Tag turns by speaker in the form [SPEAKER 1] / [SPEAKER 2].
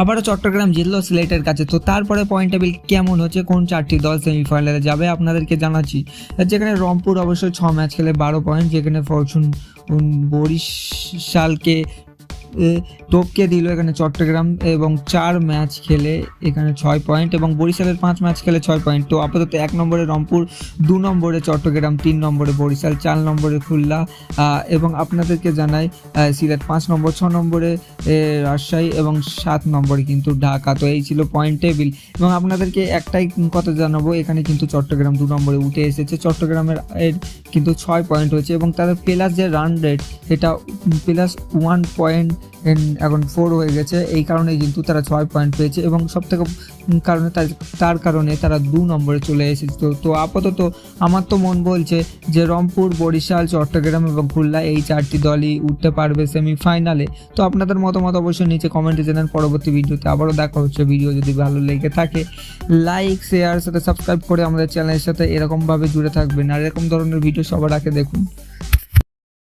[SPEAKER 1] আবারও চট্টগ্রাম জিতলো সিলেটের কাছে। তো তারপরে পয়েন্ট টেবিল কেমন হচ্ছে? কোন চারটি দল সেমিফাইনালে যাবে? আপনাদেরকে জানাচ্ছি। যেখানে রংপুর অবশ্যই ছ ম্যাচ খেলে বারো পয়েন্ট যেখানে ফরচুন বরিশালকে টপকে দিল এখানে চট্টগ্রাম এবং চার ম্যাচ খেলে এখানে ছয় পয়েন্ট এবং বরিশালের পাঁচ ম্যাচ খেলে ছয় পয়েন্ট। তো আপাতত এক নম্বরে রংপুর, দু নম্বরে চট্টগ্রাম, তিন নম্বরে বরিশাল, চার নম্বরে খুলনা এবং আপনাদেরকে জানাই সিলেট পাঁচ নম্বর, ছ নম্বরে রাজশাহী এবং সাত নম্বরে কিন্তু ঢাকা। তো এই ছিল পয়েন্ট টেবিল। এবং আপনাদেরকে একটাই কথা জানাব, এখানে কিন্তু চট্টগ্রাম দু নম্বরে উঠে এসেছে। চট্টগ্রামের এর কিন্তু ছয় পয়েন্ট হয়েছে এবং তাদের প্লাস যে রান রেট এটা প্লাস ওয়ান পয়েন্ট এখন ফোর হয়ে গেছে। এই কারণে কিন্তু তারা ছয় পয়েন্ট পেয়েছে এবং সব থেকে কারণে তার কারণে তারা দু নম্বরে চলে এসেছে। তো তো আপাতত আমার তো মন বলছে যে রংপুর, বরিশাল, চট্টগ্রাম এবং খুলনা এই চারটি দলই উঠতে পারবে সেমিফাইনালে তো আপনাদের মতামত অবশ্যই নিচে কমেন্টে জানান। পরবর্তী ভিডিওতে আবারও দেখা হচ্ছে। ভিডিও যদি ভালো লেগে থাকে লাইক শেয়ার সাথে সাবস্ক্রাইব করে আমাদের চ্যানেলের সাথে এরকমভাবে জুড়ে থাকবেন। আর এরকম ধরনের ভিডিও সবার আগে দেখুন।